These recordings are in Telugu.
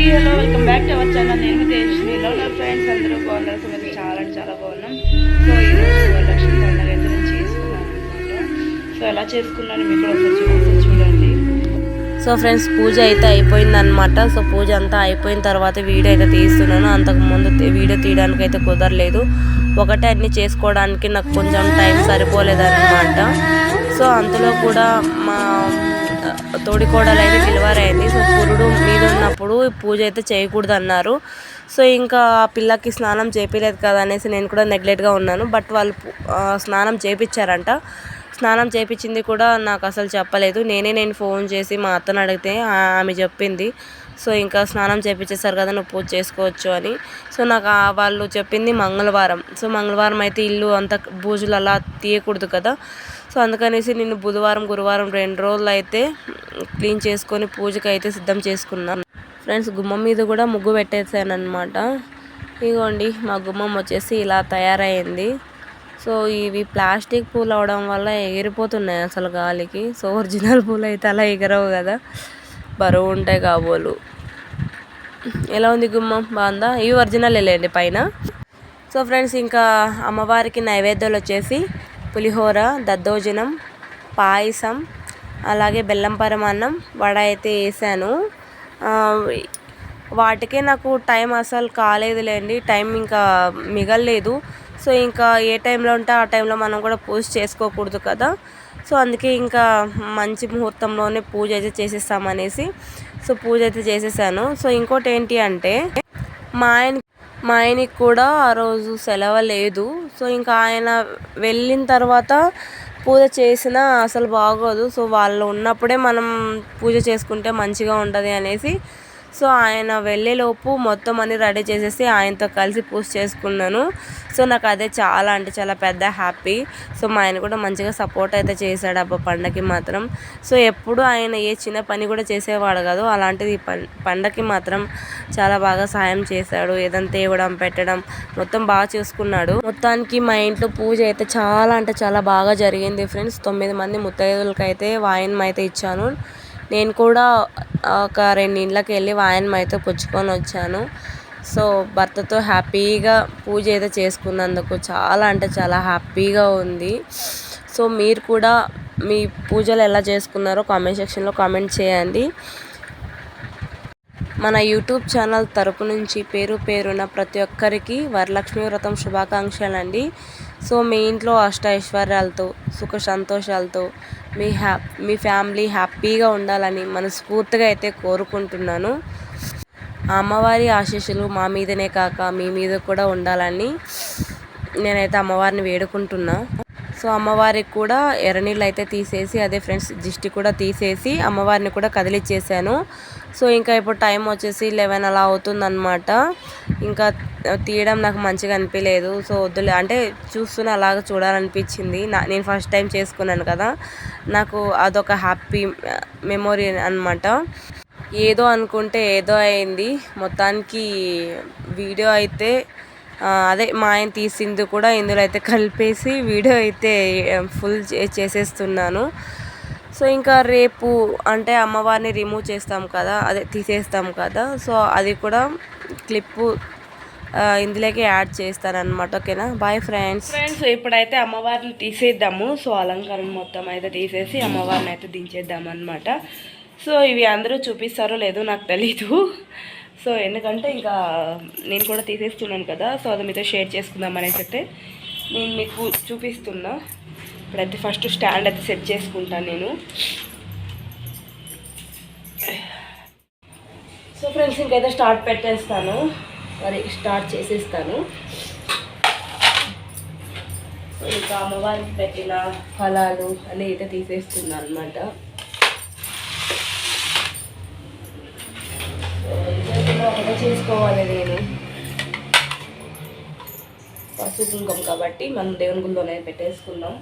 అండి hello welcome back to our channel నేను తేజస్వి ఎలా ఉన్నారు ఫ్రెండ్స్ అందరూ బాగున్నారు? సో మేము చాలా అంటే చాలా బాగున్నాం. సో ఈరోజు వరలక్ష్మి పండుగ అయితే నేను చేసుకున్నాను అనమాట. సో ఎలా చేసుకున్నాను మీకు ఒకసారి చూసి చూడండి. సో ఫ్రెండ్స్ పూజ అయితే అయిపోయిందనమాట సో పూజ అంతా అయిపోయిన తర్వాత వీడియో అయితే తీస్తున్నాను. అంతకుముందు వీడియో తీయడానికి అయితే కుదరలేదు. ఒకటే అన్ని చేసుకోవడానికి నాకు కొంచెం టైం సరిపోలేదన్నమాట. సో అంతలో కూడా మా తోడికోడలైన అయితే డెలివరీ అయింది సో పురుడు మీద ఉన్నప్పుడు పూజ అయితే చేయకూడదు అన్నారు సో ఇంకా ఆ పిల్లకి స్నానం చేపించలేదు కదా అనేసి నేను కూడా నెగ్లెట్గా ఉన్నాను. బట్ వాళ్ళు స్నానం చేయించారంట స్నానం చేపించింది కూడా నాకు అసలు చెప్పలేదు. నేనే నేను ఫోన్ చేసి మా అత్తను అడిగితే ఆమె చెప్పింది. సో ఇంకా స్నానం చేపించేసారు కదా నువ్వు పూజ చేసుకోవచ్చు అని. సో నాకు ఆ వాళ్ళు చెప్పింది మంగళవారం. సో మంగళవారం అయితే ఇల్లు అంత బూజులు అలా తీయకూడదు కదా. సో అందుకనేసి నేను బుధవారం గురువారం రెండు రోజులు అయితే క్లీన్ చేసుకొని పూజకి అయితే సిద్ధం చేసుకున్నాను ఫ్రెండ్స్ గుమ్మం మీద కూడా ముగ్గు పెట్టేసాను అనమాట ఇగోండి మా గుమ్మం వచ్చేసి ఇలా తయారైంది. సో ఇవి ప్లాస్టిక్ పూలు అవడం వల్ల ఎగిరిపోతున్నాయి అసలు గాలికి. సో ఒరిజినల్ పూలు అయితే అలా ఎగరవు కదా. బరువు ఉంటాయి కాబోలు. ఎలా ఉంది గుమ్మం? బాగుందా? ఇవి ఒరిజినల్ లేండి పైన. సో ఫ్రెండ్స్ ఇంకా అమ్మవారికి నైవేద్యాలు వచ్చేసి పులిహోర దద్దోజనం పాయసం అలాగే బెల్లం పరమాన్నం వడ అయితే వేసాను. వాటికే నాకు టైం అసలు కాలేదులేండి. టైం ఇంకా మిగలలేదు. సో ఇంకా ఏ టైంలో ఉంటే ఆ టైంలో మనం కూడా పూజ చేసుకోకూడదు కదా. సో అందుకే ఇంకా మంచి ముహూర్తంలోనే పూజ అయితే చేసేస్తామనేసి సో పూజ అయితే చేసేసాను. సో ఇంకోటి ఏంటి అంటే మా ఆయన మా ఆయనకి కూడా ఆ రోజు సెలవు లేదు సో ఇంకా ఆయన వెళ్ళిన తర్వాత పూజ చేసినా అసలు బాగోదు. సో వాళ్ళు ఉన్నప్పుడే మనం పూజ చేసుకుంటే మంచిగా ఉంటుంది అనేసి సో ఆయన వెళ్ళేలోపు మొత్తం అన్ని రెడీ చేసేసి ఆయనతో కలిసి పూజ చేసుకున్నాను. సో నాకు అదే చాలా అంటే చాలా పెద్ద హ్యాపీ. సో మా ఆయన కూడా మంచిగా సపోర్ట్ అయితే చేశాడు అబ్బా పండగకి మాత్రం. సో ఎప్పుడు ఆయన ఏ చిన్న పని కూడా చేసేవాడు కాదు. అలాంటిది పండగకి మాత్రం చాలా బాగా సాయం చేశాడు. ఏదంతా తేవడం పెట్టడం మొత్తం బాగా చూసుకున్నాడు. మొత్తానికి మా ఇంట్లో పూజ అయితే చాలా అంటే చాలా బాగా జరిగింది ఫ్రెండ్స్. తొమ్మిది మంది ముత్తైదులకైతే అయితే అయితే ఇచ్చాను. నేను కూడా ఒక రెండు ఇండ్లకి వెళ్ళి వాయనం అయితే పుచ్చుకొని వచ్చాను. సో భర్తతో హ్యాపీగా పూజ అయితే చేసుకున్నందుకు చాలా అంటే చాలా హ్యాపీగా ఉంది. సో మీరు కూడా మీ పూజలు ఎలా చేసుకున్నారో కామెంట్ సెక్షన్లో కామెంట్ చేయండి. మన యూట్యూబ్ ఛానల్ తరపు నుంచి పేరు పేరున ప్రతి ఒక్కరికి వరలక్ష్మి వ్రతం శుభాకాంక్షలు అండి సో మీ ఇంట్లో అష్ట ఐశ్వర్యాలతో సుఖ సంతోషాలతో మీ హ్యా మీ ఫ్యామిలీ హ్యాపీగా ఉండాలని మనస్ఫూర్తిగా అయితే కోరుకుంటున్నాను. అమ్మవారి ఆశీస్సులు మా మీదనే కాక మీ మీద కూడా ఉండాలని నేనైతే అమ్మవారిని వేడుకుంటున్నా. సో అమ్మవారికి కూడా ఎర్రనీళ్ళు అయితే తీసేసి అదే ఫ్రెండ్స్ దిష్టి కూడా తీసేసి అమ్మవారిని కూడా కదిలిచ్చేసాను. సో ఇంకా ఇప్పుడు టైం వచ్చేసి లెవెన్ అలా అవుతుందన్నమాట. ఇంకా తీయడం నాకు మంచిగా అనిపించలేదు సో వద్దులే అంటే చూస్తూనే అలాగ చూడాలనిపించింది. నా నేను ఫస్ట్ టైం చేసుకున్నాను కదా నాకు అదొక హ్యాపీ మెమొరీ అన్నమాట. ఏదో అనుకుంటే ఏదో అయింది. మొత్తానికి వీడియో అయితే అదే మా ఆయన తీసింది కూడా ఇందులో అయితే కలిపేసి వీడియో అయితే ఫుల్ చేసేస్తున్నాను. సో ఇంకా రేపు అంటే అమ్మవారిని రిమూవ్ చేస్తాం కదా అదే తీసేస్తాం కదా సో అది కూడా క్లిప్పు ఇందులోకి యాడ్ చేస్తానన్నమాట ఓకేనా? బాయ్ ఫ్రెండ్స్ ఫ్రెండ్స్ ఇప్పుడైతే అమ్మవారిని తీసేద్దాము. సో అలంకారం మొత్తం అయితే తీసేసి అమ్మవారిని అయితే దించేద్దాం అనమాట సో ఇవి అందరూ చూపిస్తారో లేదో నాకు తెలీదు. సో ఎందుకంటే ఇంకా నేను కూడా తీసేస్తున్నాను కదా సో అది మీతో షేర్ చేసుకుందాం అనేసి అయితే నేను మీకు చూపిస్తున్నా. ఇప్పుడైతే ఫస్ట్ స్టాండ్ అయితే సెట్ చేసుకుంటాను నేను. సో ఫ్రెండ్స్ ఇంకైతే స్టార్ట్ పెట్టేస్తాను. మరి స్టార్ట్ చేసేస్తాను. ఇంకా అమ్మవారికి పెట్టిన ఫలాలు అన్నీ అయితే తీసేస్తున్నాను అనమాట ఒకటే నేను. పసుపు కాబట్టి మనం దేవుని గుళ్ళోనే పెట్టేసుకుందాం.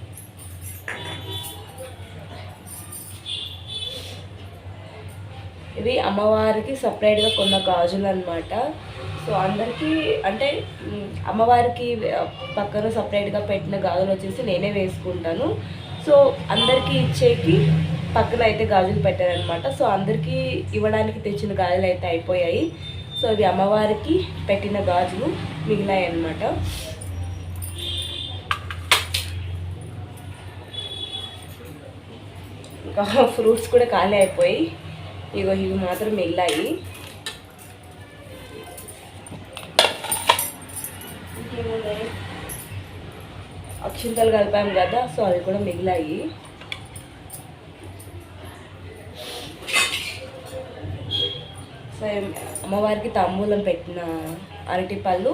ఇవి అమ్మవారికి సపరేట్గా కొన్న గాజులు అనమాట సో అందరికీ అంటే అమ్మవారికి పక్కన సపరేట్గా పెట్టిన గాజులు వచ్చేసి నేనే వేసుకుంటాను. సో అందరికీ ఇచ్చేకి పక్కన అయితే గాజులు పెట్టారనమాట సో అందరికీ ఇవ్వడానికి తెచ్చిన గాజులు అయితే అయిపోయాయి. సో ఇవి అమ్మవారికి పెట్టిన గాజులు మిగిలాయి అన్నమాట ఇంకా ఫ్రూట్స్ కూడా ఖాళీ అయిపోయి ఇగో ఇవి మాత్రం మిగిలాయి. అక్షింతలు కలిపాం కదా సో అవి కూడా మిగిలాయి. సో అమ్మవారికి తాంబూలం పెట్టిన అరటిపళ్ళు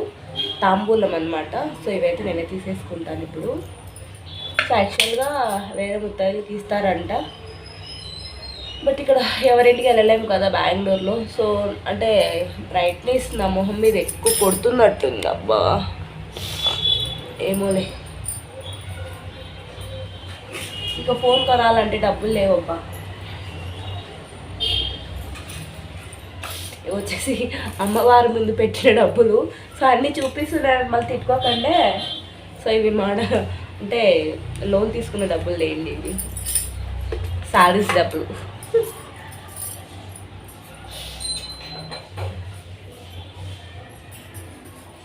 తాంబూలం అనమాట సో ఇవైతే నేనే తీసేసుకుంటాను ఇప్పుడు. సో యాక్చువల్గా వేరే ముత్తాయిలకి ఇస్తారంట. బట్ ఇక్కడ ఎవరింటికి వెళ్ళలేము కదా బెంగళూరులో. సో అంటే బ్రైట్నెస్ నా మొహం మీద ఎక్కువ కొడుతున్నట్టుంది అబ్బా! ఏమోలే. ఇక ఫోన్ కొనాలంటే డబ్బులు లేవబ్బా. వచ్చేసి అమ్మవారి ముందు పెట్టిన డబ్బులు. సో అన్నీ చూపిస్తున్నారని మళ్ళీ తిట్టుకోకండే. సో ఇవి మాడ అంటే లోన్ తీసుకున్న డబ్బులు లేండి ఇవి. సారీస్ డబ్బులు.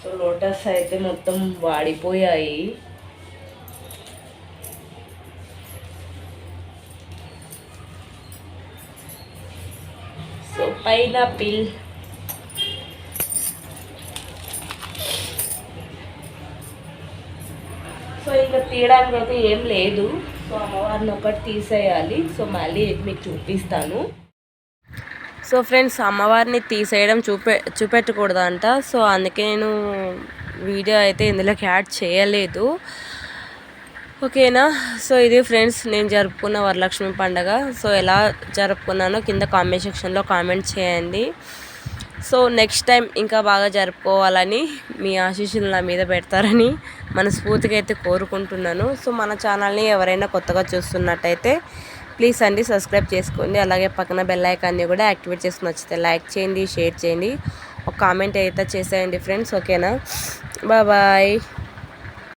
సో లోటస్ అయితే మొత్తం వాడిపోయాయి సో పైనాపిల్ సో ఇంకా తీయడానికి అయితే ఏం లేదు. సో అమ్మవారిని ఒకటి తీసేయాలి. సో మళ్ళీ మీకు చూపిస్తాను. సో ఫ్రెండ్స్ అమ్మవారిని తీసేయడం చూపె చూపెట్టకూడదంట. సో అందుకే నేను వీడియో అయితే ఇందులోకి యాడ్ చేయలేదు. ఓకేనా? సో ఇది ఫ్రెండ్స్ నేను జరుపుకున్న వరలక్ష్మి పండగ. సో ఎలా జరుపుకున్నానో కింద కామెంట్ సెక్షన్లో కామెంట్ చేయండి. సో నెక్స్ట్ టైం ఇంకా బాగా జరుపుకోవాలని మీ ఆశీస్సులు నా మీద పెడతారని మనస్ఫూర్తిగా అయితే కోరుకుంటున్నాను. సో మన ఛానల్ని ఎవరైనా కొత్తగా చూస్తున్నట్టయితే ప్లీజ్ అండి సబ్స్క్రైబ్ చేసుకోండి. అలాగే పక్కన బెల్ ఐకాన్ని కూడా యాక్టివేట్ చేసుకుని వచ్చితే లైక్ చేయండి షేర్ చేయండి. ఒక కామెంట్ అయితే చేసేయండి ఫ్రెండ్స్ ఓకేనా? బాయ్.